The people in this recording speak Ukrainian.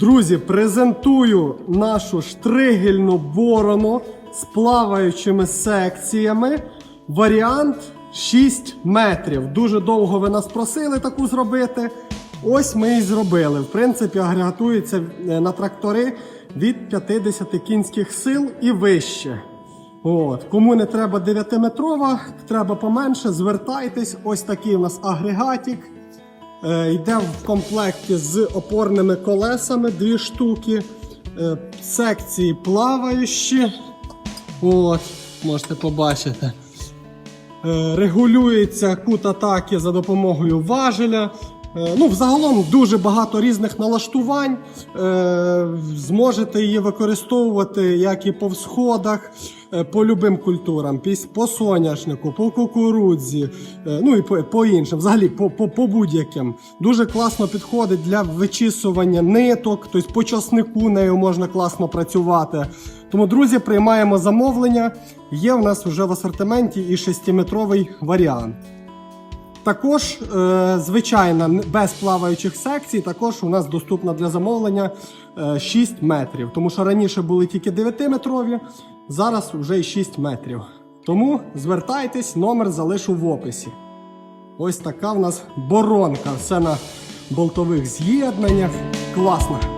Друзі, презентую нашу штригельну борону з плаваючими секціями. Варіант 6 метрів. Дуже довго ви нас просили таку зробити. Ось ми і зробили. В принципі, агрегатується е, на трактори від 50 кінських сил і вище. От. Кому не треба 9-метрова, треба поменше, звертайтесь. Ось такий у нас агрегатик. Е, йде в комплекті з опорними колесами дві штуки. Е, секції плаваючі. От, можете побачити. Е, регулюється кут атаки за допомогою важеля. Е, Ну, взагалом дуже багато різних налаштувань. Е, Зможете її використовувати як і по всходах, е, по любим культурам, по соняшнику, по кукурудзі, ну і по іншим, взагалі по, по, по будь-яким. Дуже класно підходить для вичісування ниток, тобто по часнику нею можна класно працювати. Тому, друзі, приймаємо замовлення. Є в нас вже в асортименті і 6-метровий варіант. Також, е, звичайна, без плаваючих секцій, також у нас доступна для замовлення е, 6 метрів. Тому що раніше були тільки 9-метрові, зараз вже й 6 метрів. Тому звертайтесь, номер залишу в описі. Ось така в нас боронка. Все на болтових з'єднаннях. Класно.